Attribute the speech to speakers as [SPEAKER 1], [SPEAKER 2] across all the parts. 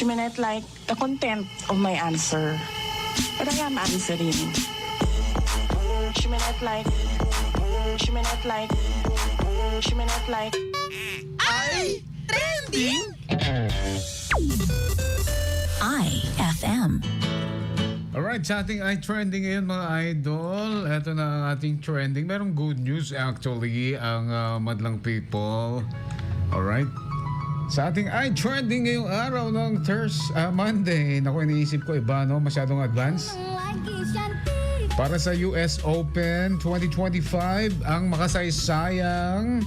[SPEAKER 1] She may not like the content of my answer, but I am answering. She may not like, she may not like, she may not like.
[SPEAKER 2] Ay! Trending!
[SPEAKER 3] IFM.
[SPEAKER 4] Alright, sa ating iTrending ngayon mga idol, eto na ang ating trending. Merong good news actually ang uh, madlang people. Alright. Sa ating iTrending ngayong araw ng Thursday, uh, Monday. Naku, iniisip ko iba, no? Masyadong advance. Para sa US Open 2025, ang makasaysayang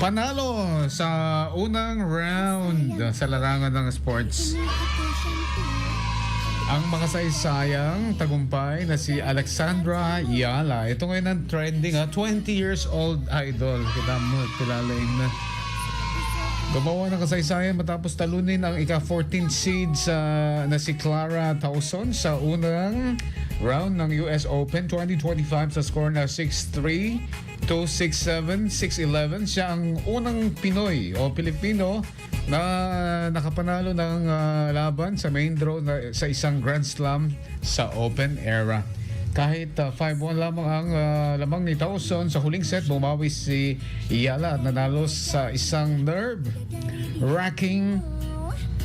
[SPEAKER 4] panalo sa unang round sa larangan ng sports. Ang makasaysayang tagumpay na si Alexandra Yala. Ito ngayon ang trending ha. 20 years old idol. Kita mo, kilalain na. Gumawa ng kasaysayan matapos talunin ang ika-14 seed sa, na si Clara Tauson sa unang round ng US Open 2025 sa score na 6-3, 2-6-7, 6-11. Siya ang unang Pinoy o Pilipino na nakapanalo ng ah, laban sa main draw na, sa isang Grand Slam sa Open era. Kahit uh, 5-1 lamang ang ah, lamang ni Tauson sa huling set, bumawi si Iyala at nanalo sa isang nerve-wracking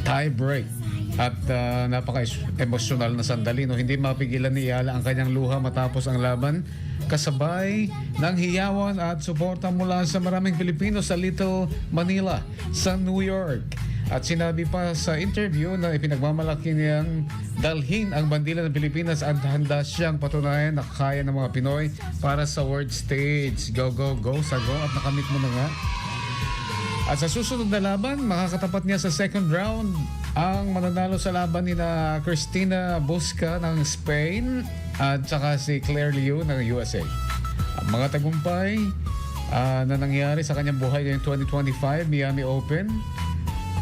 [SPEAKER 4] tie-break. At uh, napaka-emosyonal na sandali. No? Hindi mapigilan ni Iyala ang kanyang luha matapos ang laban. Kasabay ng hiyawan at suporta mula sa maraming Pilipino sa Little Manila sa New York. At sinabi pa sa interview na ipinagmamalaki niyang dalhin ang bandila ng Pilipinas at handa siyang patunayan na kaya ng mga Pinoy para sa world stage. Go, go, go, sago at nakamit mo na nga. At sa susunod na laban, makakatapat niya sa second round ang mananalo sa laban ni na Cristina Busca ng Spain at saka si Claire Liu ng USA. Ang mga tagumpay ah, na nangyari sa kanyang buhay ngayong 2025 Miami Open,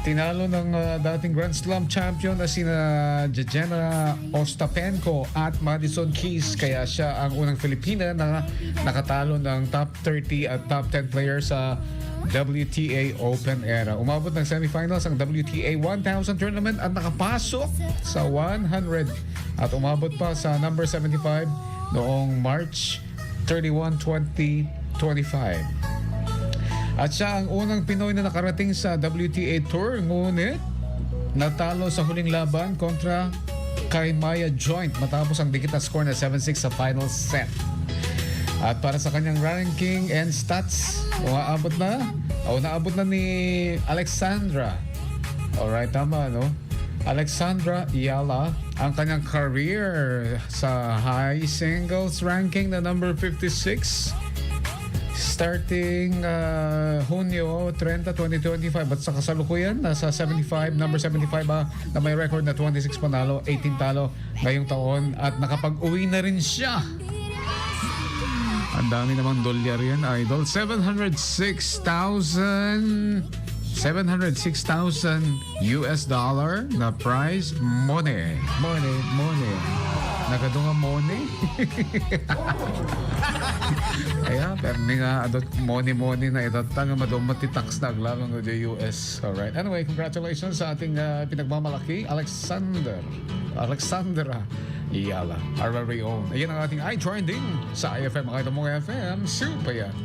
[SPEAKER 4] tinalo ng ah, dating Grand Slam champion na sina Jejena Ostapenko at Madison Keys kaya siya ang unang Filipina na nakatalo ng top 30 at top 10 players sa WTA Open era. Umabot ng semifinals ang WTA 1000 tournament at nakapasok sa 100 at umabot pa sa number 75 noong March 31, 2025. At siya ang unang Pinoy na nakarating sa WTA Tour ngunit natalo sa huling laban kontra kay Maya Joint matapos ang dikit na score na 7-6 sa final set. At para sa kanyang ranking and stats, umaabot na o naabot na ni Alexandra. Alright, tama no? Alexandra Iyala ang kanyang career sa high singles ranking na number 56 starting uh, Hunyo 30, 2025 at sa kasalukuyan nasa 75, number 75 ba na may record na 26 panalo, 18 talo ngayong taon at nakapag-uwi na rin siya ang dami namang dolyar yan, idol. 706,000 706,000 US dollar na prize money. Money, money. Nagadunga money. Kaya, pero ni nga adot money money na ito. Tanga madumati tax na aglalang ng US. Alright. Anyway, congratulations sa ating uh, pinagmamalaki, Alexander. Alexandra Iyala, our very own. Ayan ang ating iTrending sa IFM. Makita mo FM, super yan.